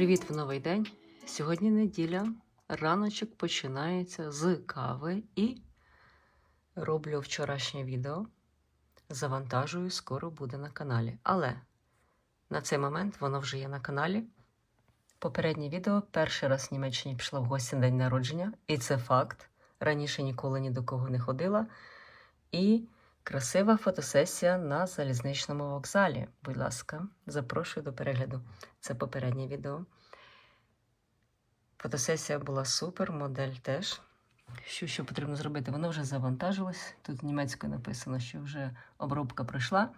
Привіт в новий день. Сьогодні неділя. Раночок починається з кави і роблю вчорашнє відео. Завантажую, скоро буде на каналі. Але на цей момент воно вже є на каналі. Попереднє відео перший раз в Німеччині пішла в гості на день народження, і це факт. Раніше ніколи ні до кого не ходила. І красива фотосесія на залізничному вокзалі. Будь ласка, запрошую до перегляду. Це попереднє відео. Фотосесія була супер, модель теж. Що, що потрібно зробити? Воно вже завантажилось. Тут німецькою написано, що вже обробка пройшла.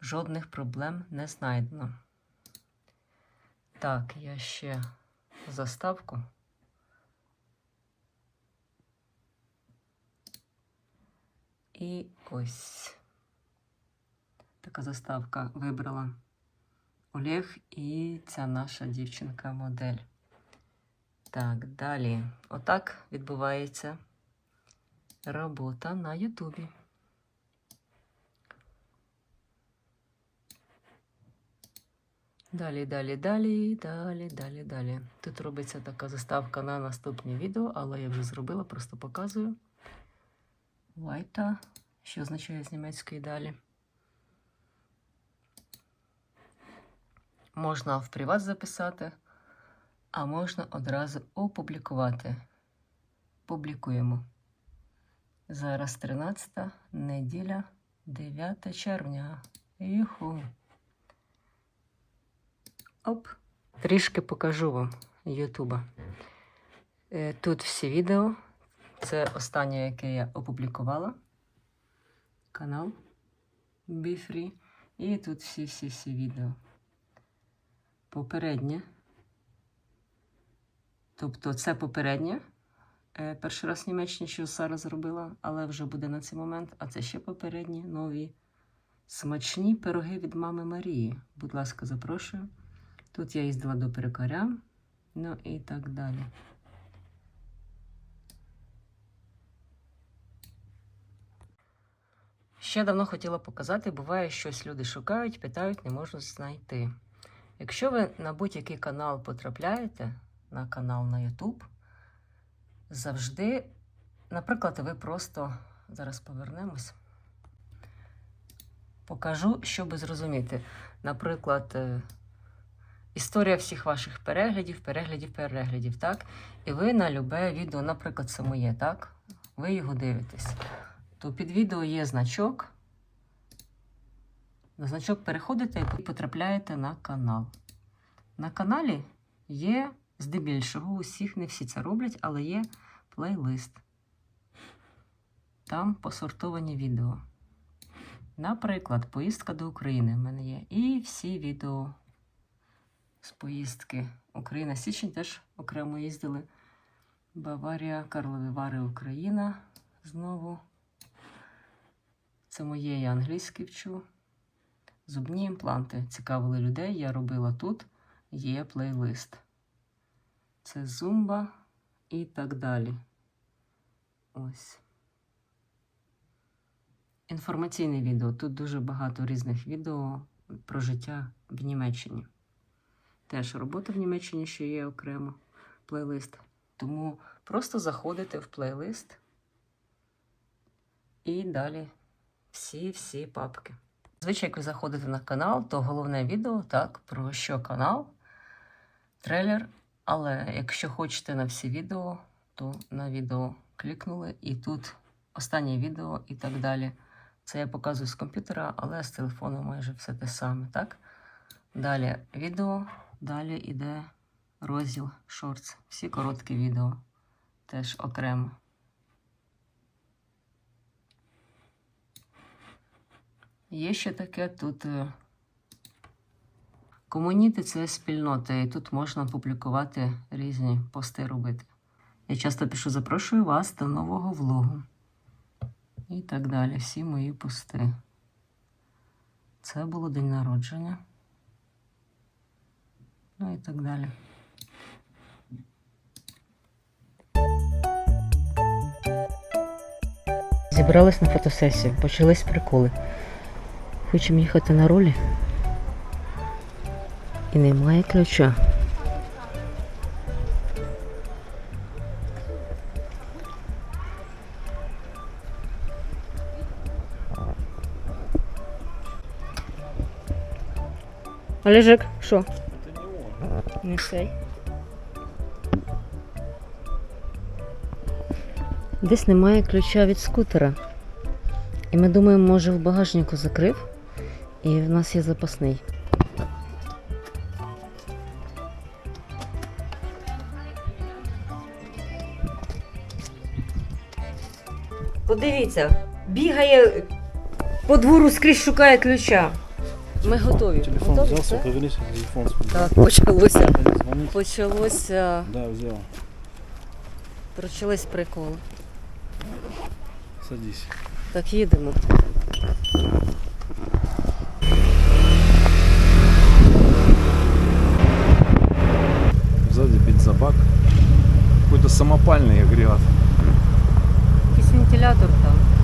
Жодних проблем не знайдено. Так, я ще заставку. І ось така заставка вибрала Олег і ця наша дівчинка-модель. Так, далі. Отак відбувається робота на Ютубі. Далі, далі, далі, далі, далі, далі. Тут робиться така заставка на наступне відео, але я вже зробила, просто показую. Вайта, що означає з німецької далі. Можна в приват записати, а можна одразу опублікувати. Публікуємо. Зараз 13 неділя, 9 червня. Юху. Оп. Трішки покажу вам Ютуба. Е, Тут всі відео. Це останнє, яке я опублікувала. Канал BeFree. І тут всі-всі-всі відео. Попереднє. Тобто це попереднє. Е, Перший раз в Німеччині, що Сара зробила, але вже буде на цей момент. А це ще попередні нові смачні пироги від мами Марії. Будь ласка, запрошую. Тут я їздила до перекаря, ну і так далі. Ще давно хотіла показати, буває, щось люди шукають, питають, не можуть знайти. Якщо ви на будь-який канал потрапляєте, на канал на YouTube, завжди, наприклад, ви просто зараз повернемось. Покажу, щоб зрозуміти. Наприклад, е, історія всіх ваших переглядів, переглядів, переглядів, так? І ви на любе відео, наприклад, це моє, так? Ви його дивитесь. То під відео є значок. На значок переходите і потрапляєте на канал. На каналі є здебільшого, усіх, не всі це роблять, але є плейлист. Там посортовані відео. Наприклад, поїздка до України в мене є. І всі відео з поїздки. Україна Січень теж окремо їздили. Баварія, Карлові Вари, Україна. Знову. Це моє я англійський вчу. Зубні імпланти цікавили людей. Я робила тут. Є плейлист. Це зумба і так далі. Ось. Інформаційне відео. Тут дуже багато різних відео про життя в Німеччині. Теж робота в Німеччині ще є окремо плейлист. Тому просто заходите в плейлист і далі всі-всі папки. Звичайно, як ви заходите на канал, то головне відео, так, про що канал, трейлер. Але якщо хочете на всі відео, то на відео клікнули, і тут останнє відео і так далі. Це я показую з комп'ютера, але з телефону майже все те саме, так? Далі відео, далі йде розділ шортс. Всі короткі відео теж окремо. Є ще таке тут. е, Комуніти це спільнота, і тут можна публікувати різні пости робити. Я часто пишу, запрошую вас до нового влогу. І так далі. Всі мої пости. Це було день народження. Ну і так далі. Зібрались на фотосесію, почались приколи. Хочемо їхати на ролі. І немає ключа. Олежик, що? Не, не цей. Десь немає ключа від скутера. І ми думаємо, може в багажнику закрив і в нас є запасний. Подивіться, бігає по двору скрізь шукає ключа. Ми готові. Телефон Готові, взялся, все? повернись, телефон. Так, почалося. Почалося. Да, взял. Почались приколи. Садись. Так, їдемо. Самопальный агрегат. Якийсь вентилятор там.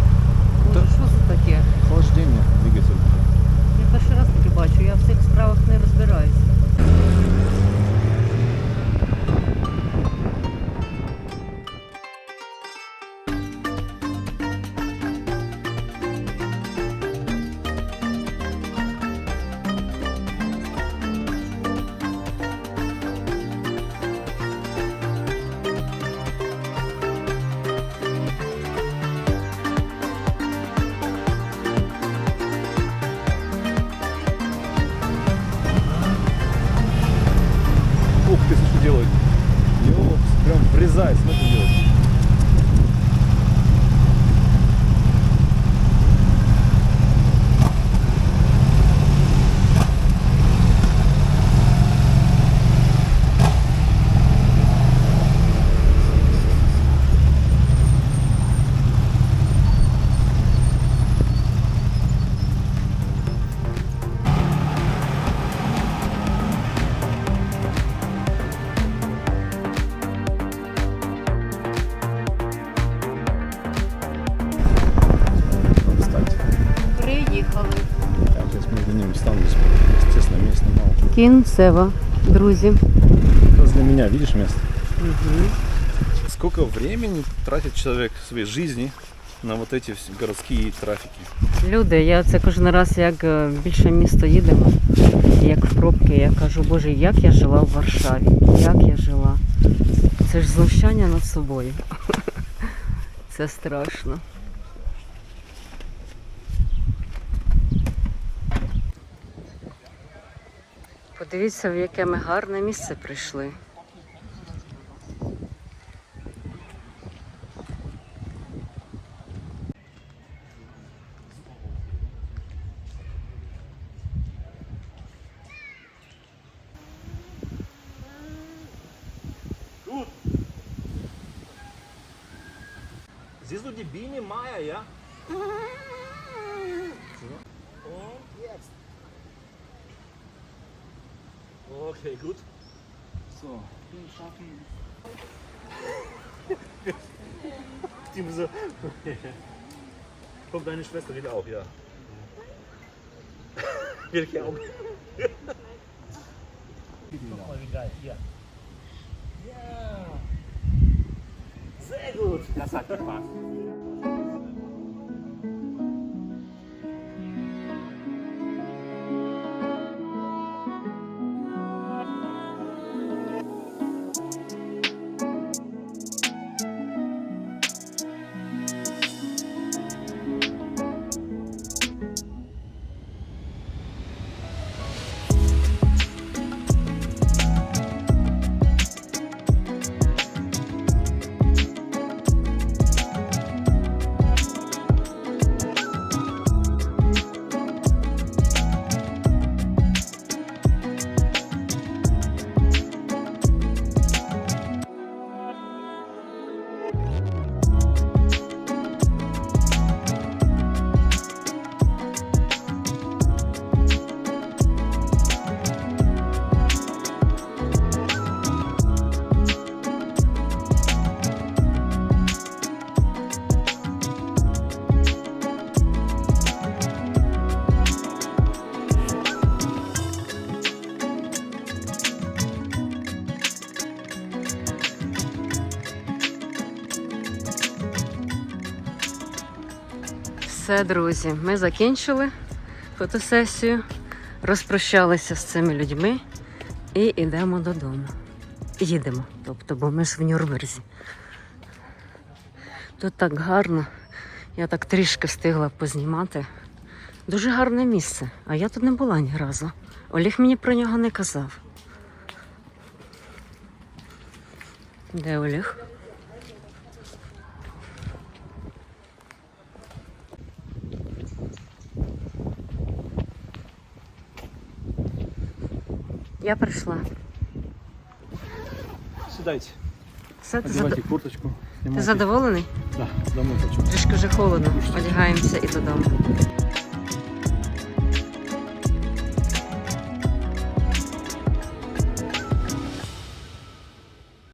Кінцева, друзі. Для меня, видишь место? Угу. Сколько времени тратит человек своей жизни на вот эти городские трафики? Люди, я це кожен раз, як е, більше місто їдемо, як в пробки, я кажу, боже, як я жила в Варшаві, як я жила. Це ж знущання над собою. Це страшно. Подивіться, в яке ми гарне місце прийшли. Siehst du die Biene Maya, ja? Okay, gut. So. Die muss so. Kommt deine Schwester wieder auch, ja. Wielkie Augen. Guck mal, wie geil. Hier. Ja. Sehr gut. Das hat gepasst. Все, друзі, ми закінчили фотосесію. Розпрощалися з цими людьми і йдемо додому. Їдемо, тобто, бо ми ж в Нюрнберзі. Тут так гарно. Я так трішки встигла познімати. Дуже гарне місце, а я тут не була ні разу. Олег мені про нього не казав. Де Олег? Я прийшла. Сідайте, Все, ти, зад... одевайте курточку. ти задоволений? Да, домой хочу. Трішки вже холодно. Одягаємося і додому.